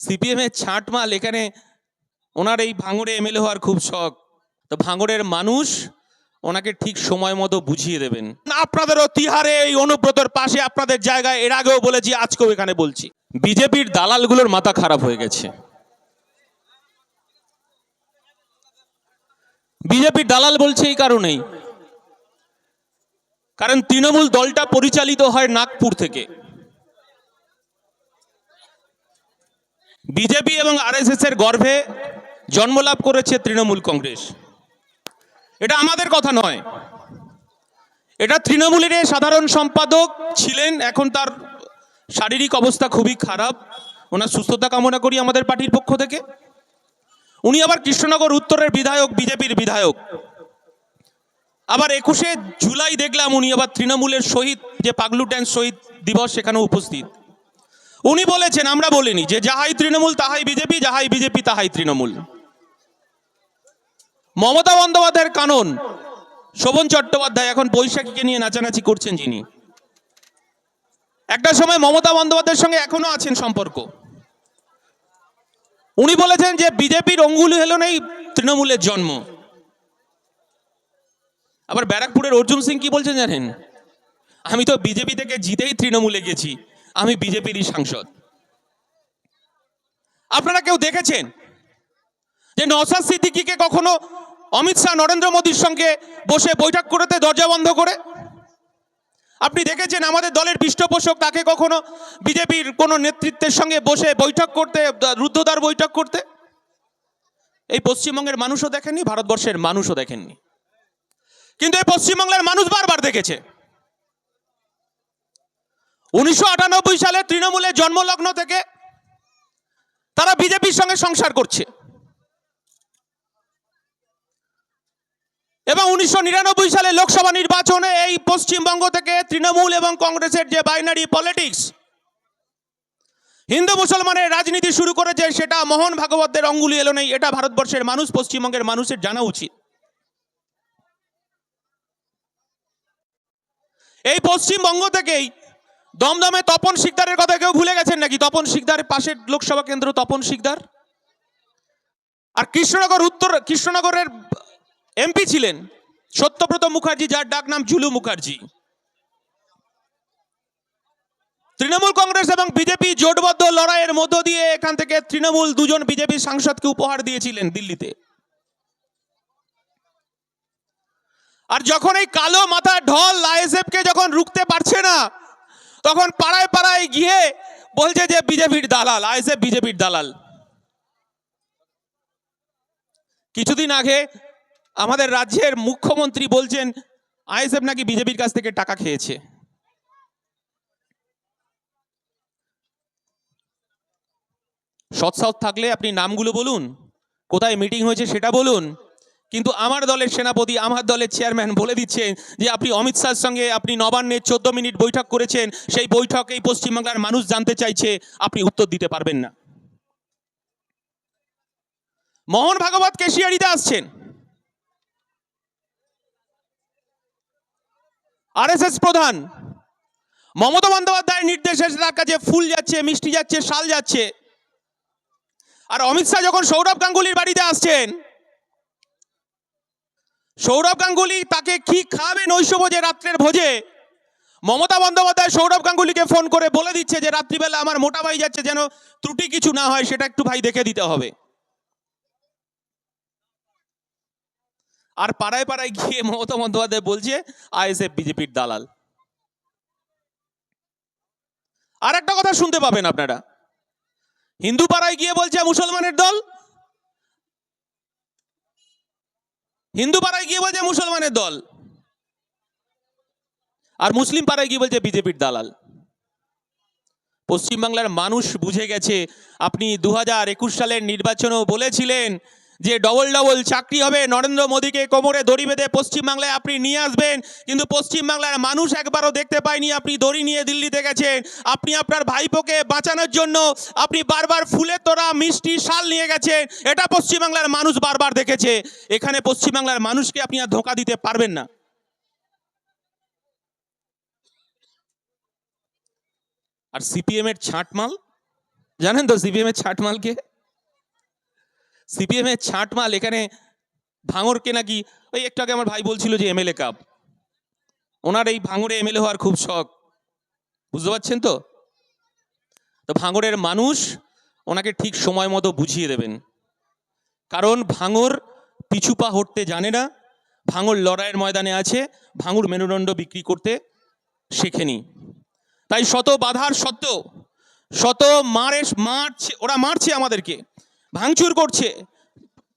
CPM এর ছাঁট মাল এখানে ওনার এই ভাঙড়ে এমএলএ হওয়ার খুব শখ। তো ভাঙড়ের মানুষ ওনাকে ঠিক সময় মতো বুঝিয়ে দেবেন। আপনাদেরও তিহারে এই অনুব্রতর পাশে আপনাদের জায়গায়, এর আগেও বলেছি, আজকেও এখানে বলছি। বিজেপির দালালগুলোর মাথা খারাপ হয়ে গেছে। বিজেপির দালাল বলছে এই কারণেই। কারণ তৃণমূল দলটা পরিচালিত হয় নাগপুর থেকে। বিজেপি এবং আরএসএস এর গর্ভে জন্মলাভ করেছে তৃণমূল কংগ্রেস। এটা আমাদের কথা নয়। এটা তৃণমূলের সাধারণ সম্পাদক ছিলেন, এখন তার শারীরিক অবস্থা খুবই খারাপ। ওনার সুস্থতা কামনা করি আমাদের পার্টির পক্ষ থেকে। উনি আবার কৃষ্ণনগর উত্তরের বিধায়ক, বিজেপির বিধায়ক। আবার একুশে জুলাই দেখলাম উনি আবার তৃণমূলের শহীদ যে পাগলু ড্যান্স শহীদ দিবস সেখানে উপস্থিত। উনি বলেছেন, আমরা বলিনি যে যাহাই তৃণমূল তাহাই বিজেপি, যাহাই বিজেপি তাহাই তৃণমূল। মমতা বন্দ্যোপাধ্যায়ের কানন, শোভন চট্টোপাধ্যায় এখন বৈশাখীকে নিয়ে নাচানাচি করছেন যিনি। একটা সময় মমতা বন্দ্যোপাধ্যায়ের সঙ্গে এখনও আছেন সম্পর্ক। উনি বলেছেন যে বিজেপির অঙ্গুলি হলো নেই তৃণমূলের জন্ম। আবার ব্যারাকপুরের অর্জুন সিং কি বলছেন জানেন? আমি তো বিজেপি থেকে জিতেই তৃণমূলে গেছি। আমি বিজেপিরই সাংসদ। আপনারা কেউ দেখেছেন যে নওসাদ সিদ্দিকিকে কখনো অমিত শাহ, নরেন্দ্র মোদীর সঙ্গে বসে বৈঠক করতে দরজা বন্ধ করে? আপনি দেখেছেন আমাদের দলের পৃষ্ঠপোষক তাকে কখনো বিজেপির কোনো নেতৃত্বের সঙ্গে বসে বৈঠক করতে, রুদ্ধদ্বার বৈঠক করতে? এই পশ্চিমবঙ্গের মানুষও দেখেননি, ভারতবর্ষের মানুষও দেখেননি। কিন্তু এই পশ্চিমবাংলার মানুষ বারবার দেখেছে। উনিশশো আটানব্বই সালে তৃণমূলের জন্মলগ্ন থেকে তারা বিজেপির সঙ্গে সংসার করছে। এবং উনিশশো নিরানব্বই সালে লোকসভা নির্বাচনে এই পশ্চিমবঙ্গ থেকে তৃণমূল এবং কংগ্রেসের যে বাইনারি পলিটিক্স, হিন্দু মুসলমানের রাজনীতি শুরু করেছে সেটা মোহন ভাগবতের অঙ্গুলি এলো নেই, এটা ভারতবর্ষের মানুষ, পশ্চিমবঙ্গের মানুষের জানা উচিত। এই পশ্চিমবঙ্গ থেকেই দমদমে তপন শিকদারের কথা কেউ ভুলে গেছেন নাকি? তপন শিকদারের পাশের লোকসভা কেন্দ্র তপন শিকদার? আর কৃষ্ণনগর উত্তর, কৃষ্ণনগরের এমপি ছিলেন সত্যব্রত মুখার্জি, যার ডাক নাম জুলু মুখার্জি। তৃণমূল কংগ্রেস এবং বিজেপি জোটবদ্ধ লড়াইয়ের মধ্য দিয়ে এখান থেকে তৃণমূল দুজন বিজেপি সাংসদকে উপহার দিয়েছিলেন দিল্লিতে। আর যখন এই কালো মাথা ঢল আইএসএফকে যখন রুখতে পারছে না তখন পাড়ায় পাড়ায় গিয়ে বলছে যে বিজেপির দালাল আইএসএফ বিজেপির দালাল। কিছুদিন আগে আমাদের রাজ্যের মুখ্যমন্ত্রী বলছেন আইএসএফ নাকি বিজেপির কাছ থেকে টাকা খেয়েছে। সৎসাউথ থাকলে আপনি নামগুলো বলুন, কোথায় মিটিং হয়েছে সেটা বলুন। কিন্তু আমার দলের সেনাপতি, আমার দলের চেয়ারম্যান বলে দিচ্ছেন যে আপনি অমিত শাহর সঙ্গে আপনি নবান্নে চোদ্দ মিনিট বৈঠক করেছেন। সেই বৈঠকেই পশ্চিমবাংলার মানুষ জানতে চাইছে, আপনি উত্তর দিতে পারবেন না। মোহন ভাগবত কেশিয়ারিতে আসছেন। আরএসএস প্রধান মমতা বন্দ্যোপাধ্যায়ের নির্দেশে তার কাছে ফুল যাচ্ছে, মিষ্টি যাচ্ছে, শাল যাচ্ছে। আর অমিত শাহ যখন সৌরভ গাঙ্গুলির বাড়িতে আসছেন সৌরভ গাঙ্গুলি তাকে কি খাবে নৈশভোজে রাত্রের ভোজে? মমতা বন্দ্যোপাধ্যায় সৌরভ গাঙ্গুলিকে ফোন করে বলে দিচ্ছে যে রাত্রিবেলা আমার মোটা ভাই যাচ্ছে যেন ত্রুটি কিছু না হয়, সেটা একটু ভাই দেখে দিতে হবে। আর পাড়ায় পাড়ায় গিয়ে মমতা বন্দ্যোপাধ্যায় বলছে আইএসএফ বিজেপির দালাল। আর একটা কথা শুনতে পাবেন আপনারা। হিন্দু পাড়ায় গিয়ে বলছে, মুসলমানের দল হিন্দু পাড়ায় গিয়ে বলছে মুসলমানের দল। আর মুসলিম পাড়ায় গিয়ে বলছে বিজেপির দালাল। পশ্চিমবাংলার মানুষ বুঝে গেছে, আপনি দু হাজার একুশ সালের নির্বাচনেও বলেছিলেন যে ডবল ডবল চাকরি হবে, নরেন্দ্র মোদীকে কোমরে দড়ি বেঁধে পশ্চিমবাংলায় আপনি নিয়ে আসবেন। কিন্তু পশ্চিমবাংলার মানুষ একবারও দেখতে পায়নি আপনি দড়ি নিয়ে দিল্লিতে গেছেন। আপনি আপনার ভাইপোকে বাঁচানোর জন্য আপনি বারবার ফুলের তোরা মিষ্টি শাল নিয়ে গেছেন। এটা পশ্চিমবাংলার মানুষ বারবার দেখেছে। এখানে পশ্চিমবাংলার মানুষকে আপনি আর ধোকা দিতে পারবেন না। আর সিপিএম এর ছাঁটমাল? জানেন তো সিপিএম এর ছাটমালকে সিপিএম এর ছাটমাল এখানে ভাঙরকে নাকি, ওই একটু আগে আমার ভাই বলছিল যে এমএলএ কাপ ওনার এই ভাঙরে এমএলএ হওয়ার খুব শখ। বুঝতে পারছেন তো? তো ভাঙরের মানুষ ওনাকে ঠিক সময় মতো বুঝিয়ে দেবেন। কারণ ভাঙর পিছুপা হটতে জানে না, ভাঙর লড়াইয়ের ময়দানে আছে, ভাঙুর মেরুদণ্ড বিক্রি করতে শেখেনি। তাই শত বাধার সত্ত্বেও, শত মারে মারছে, ওরা মারছে আমাদেরকে। ভাঙচুর করছে,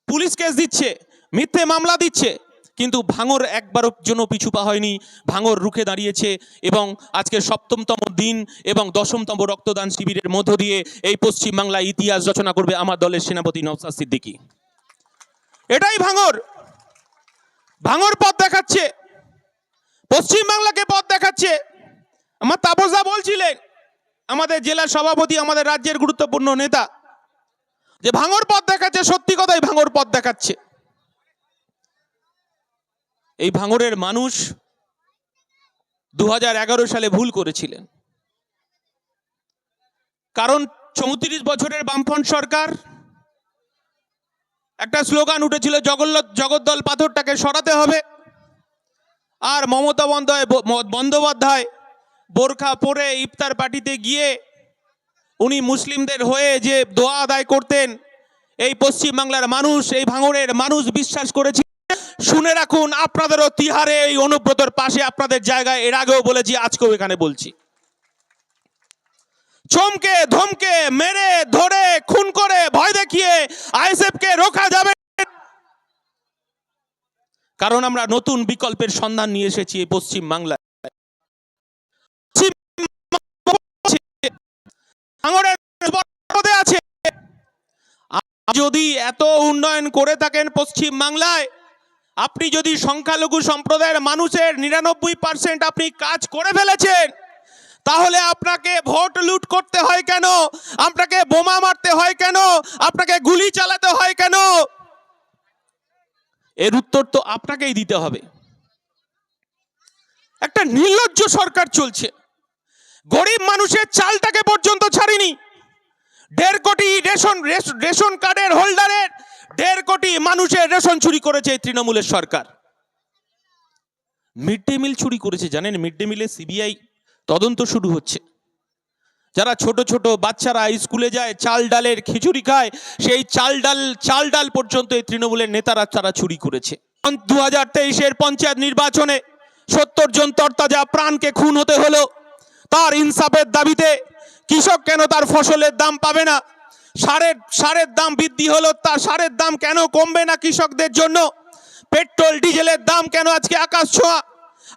পুলিশ কেস দিচ্ছে, মিথ্যে মামলা দিচ্ছে, কিন্তু ভাঙর একবারও জন্য পিছু পা হয়নি। ভাঙর রুখে দাঁড়িয়েছে এবং আজকে সপ্তমতম দিন এবং দশমতম রক্তদান শিবিরের মধ্য দিয়ে এই পশ্চিমবাংলায় ইতিহাস রচনা করবে আমার দলের সেনাপতি নওসাদ সিদ্দিকী। এটাই ভাঙর। ভাঙর পথ দেখাচ্ছে। পশ্চিমবাংলাকে পথ দেখাচ্ছে। আমার তাপসদা বলছিলেন, আমাদের জেলা সভাপতি, আমাদের রাজ্যের গুরুত্বপূর্ণ নেতা যে ভাঙর পথ দেখাচ্ছে, সত্যি কথাই ভাঙর পথ দেখাচ্ছে। এই ভাঙরের মানুষ দু হাজার এগারো সালে ভুল করেছিলেন। কারণ চৌত্রিশ বছরের বামফ্রন্ট সরকার একটা স্লোগান উঠেছিল জগল্ল- জগদ্দল পাথরটাকে সরাতে হবে। আর মমতা বন্দ্যোপাধ্যায় বন্দ্যোপাধ্যায় বোরখা পরে ইফতার পার্টিতে গিয়ে উনি মুসলিমদের হয়ে যে দোয়া আদায় করতেন, এই পশ্চিমবাংলার মানুষ, এই ভাঙড়ের মানুষ বিশ্বাস করেছে শুনে রাখুন, আপনাদেরও তিহারে এই অনুব্রতর পাশে আপনাদের জায়গায়, এর আগেও বলেছি, আজকেও এখানে বলছি। চমকে, ধমকে, মেরে, ধরে, খুন করে, ভয় দেখিয়ে আইএসএফকে রোখা যাবে কারণ আমরা নতুন বিকল্পের সন্ধান নিয়ে এসেছি এই পশ্চিম যদি এত উন্নয়ন করে থাকেন পশ্চিম বাংলায় আপনি যদি সংখ্যালঘু সম্প্রদায়ের মানুষের নিরানব্বই পার্সেন্ট আপনি কাজ করে ফেলেছেন, তাহলে আপনাকে ভোট লুট করতে হয় কেন? আপনাকে বোমা মারতে হয় কেন? আপনাকে গুলি চালাতে হয় কেন? এর উত্তর তো আপনাকেই দিতে হবে। একটা নির্লজ্জ সরকার চলছে। গরিব মানুষের চালটাকে পর্যন্ত ছাড়িনি। দেড় কোটি রেশন, রেশ- রেশন কার্ডের হোল্ডারের দেড় কোটি মানুষের রেশন চুরি করেছে এই তৃণমূলের সরকার। মিড ডে মিল চুরি করেছে, জানেন? মিড ডে মিলে সিবিআই তদন্ত শুরু হচ্ছে। যারা ছোট ছোট বাচ্চারা স্কুলে যায়, চাল ডালের খিচুড়ি খায়, সেই চাল ডাল চাল ডাল পর্যন্ত এই তৃণমূলের নেতারা তারা চুরি করেছে। দু হাজার তেইশের পঞ্চায়েত নির্বাচনে সত্তর জন তরতাজা প্রাণকে খুন হতে হলো। তার ইনসাফের দাবিতে কৃষক কেন তার ফসলের দাম পাবে না? সারের সারের দাম বৃদ্ধি হলো তার সারের দাম কেন কমবে না কৃষকদের জন্য? পেট্রোল, ডিজেলের দাম কেন আজকে আকাশ ছোঁয়া?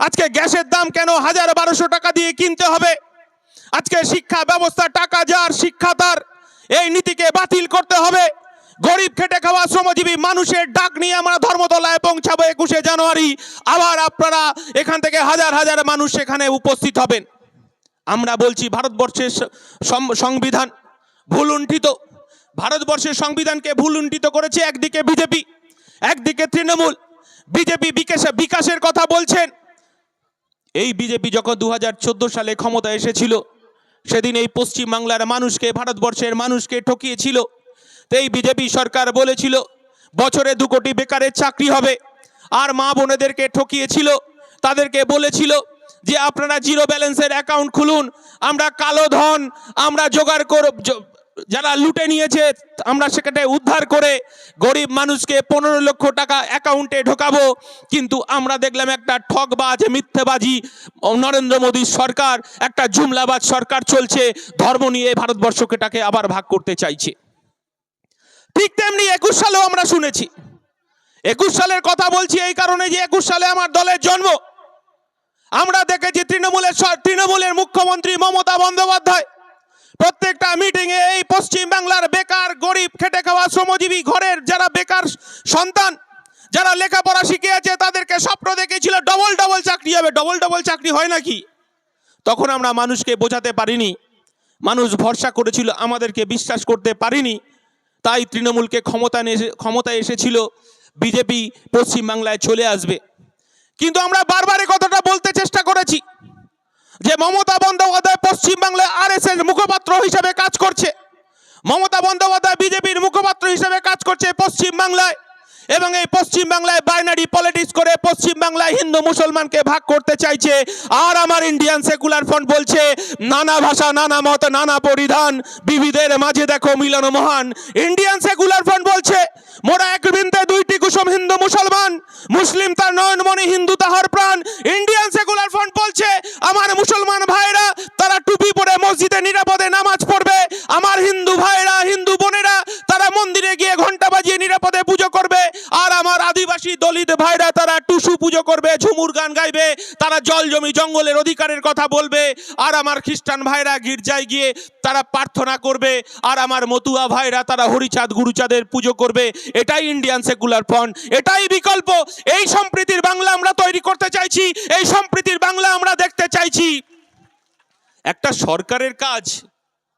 আজকে গ্যাসের দাম কেন হাজার বারোশো টাকা দিয়ে কিনতে হবে? আজকে শিক্ষা ব্যবস্থা টাকা যার, শিক্ষা তার। এই নীতিকে বাতিল করতে হবে। গরিব খেটে খাওয়া শ্রমজীবী মানুষের ডাক নিয়ে আমরা ধর্মতলায় পৌঁছাবো একুশে জানুয়ারি। আবার আপনারা এখান থেকে হাজার হাজার মানুষ সেখানে উপস্থিত হবেন। আমরা বলছি ভারতবর্ষের সংবিধান ভুলুণ্ঠিত। ভারতবর্ষের সংবিধানকে ভুলুণ্ঠিত করেছে একদিকে বিজেপি, একদিকে তৃণমূল। বিজেপি বিকাশে বিকাশের কথা বলছেন। এই বিজেপি যখন দু হাজার চোদ্দ সালে ক্ষমতা এসেছিল, সেদিন এই পশ্চিম বাংলার মানুষকে, ভারতবর্ষের মানুষকে ঠকিয়েছিল। তো এই বিজেপি সরকার বলেছিল, বছরে দু কোটি বেকারের চাকরি হবে। আর মা বোনেদেরকে ঠকিয়েছিল, তাদেরকে বলেছিল যে আপনারা জিরো ব্যালেন্সের অ্যাকাউন্ট খুলুন, আমরা কালো ধন, আমরা জোগাড় করব জ- যারা লুটে নিয়েছে, আমরা সেখানে উদ্ধার করে গরিব মানুষকে পনেরো লক্ষ টাকা অ্যাকাউন্টে ঢোকাবো। কিন্তু আমরা দেখলাম একটা ঠকবাজ মিথ্যেবাজি, নরেন্দ্র মোদীর সরকার, একটা জুমলাবাজ সরকার চলছে, ধর্ম নিয়ে ভারতবর্ষকেটাকে আবার ভাগ করতে চাইছে। ঠিক তেমনি একুশ সালেও আমরা শুনেছি। একুশ সালের কথা বলছি এই কারণে যে একুশ সালে আমার দলের জন্ম। আমরা দেখেছি তৃণমূলের তৃণমূলের মুখ্যমন্ত্রী মমতা বন্দ্যোপাধ্যায়। প্রত্যেকটা মিটিংয়ে এই পশ্চিম বাংলার বেকার, গরিব, খেটে খাওয়া শ্রমজীবী ঘরের যারা বেকার সন্তান, যারা লেখাপড়া শিখে আছে তাদেরকে স্বপ্ন দেখেছিল ডবল ডবল চাকরি হবে। ডবল ডবল চাকরি হয় নাকি? তখন আমরা মানুষকে বোঝাতে পারিনি। মানুষ ভরসা করেছিল, আমাদেরকে বিশ্বাস করতে পারিনি। তাই তৃণমূলকে ক্ষমতা ক্ষমতায় এসেছিল। বিজেপি পশ্চিমবাংলায় চলে আসবে। কিন্তু আমরা বারবার কথাটা বলতে চেষ্টা করেছি যে মমতা বন্দ্যোপাধ্যায় পশ্চিমবাংলায় আর এস এর মুখপাত্র হিসাবে কাজ করছে। মমতা বন্দ্যোপাধ্যায় বিজেপির মুখপাত্র হিসেবে কাজ করছে পশ্চিম বাংলায় এবং এই পশ্চিম বাংলায় বাইনারি পলিটিক্স করে পশ্চিম বাংলায় হিন্দু মুসলমানকে ভাগ করতে চাইছে। আর আমার ইন্ডিয়ান সেকুলার ফ্রন্ট বলছে, নানা ভাষা, নানা মত, নানা পরিধান, বিবিধের মাঝে দেখো মিলন মহান। ইন্ডিয়ান সেকুলার ফ্রন্ট বলছে, মোরা এক বৃন্তে দুইটি কুসুম হিন্দু মুসলমান, মুসলিম তার নয়নমণি হিন্দু তাহার প্রাণ। ইন্ডিয়ান সেকুলার ফ্রন্ট বলছে, আমার মুসলমান ভাইরা, তারা টুপি পরে মসজিদে নিরাপদে নামাজ পড়বে আমার হিন্দু ভাইরা হিন্দু বোনেরা তারা মন্দিরে গিয়ে ঘণ্টা বাজিয়ে নিরাপদে পুজো করবে। আর আমার আদিবাসী দলিত ভাইরা, তারা টুসু পুজো করবে, ঝুমুর গান গাইবে, তারা জল জমি জঙ্গলের অধিকারের কথা বলবে। আর আমার খ্রিস্টান ভাইরা গির্জায় গিয়ে তারা প্রার্থনা করবে। আর আমার মতুয়া ভাইরা, তারা হরিচাঁদ, গুরুচাঁদের পুজো করবে। এটাই ইন্ডিয়ান সেকুলার ফ্রন্ট এটাই বিকল্প। এই সম্প্রীতির বাংলা আমরা তৈরি করতে চাইছি, এই সম্প্রীতির বাংলা আমরা দেখতে চাইছি। একটা সরকারের কাজ,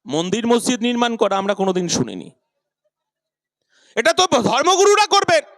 মন্দির মসজিদ নির্মাণ করা আমরা কোনোদিন শুনিনি। এটা তো ধর্মগুরুরা করবেন।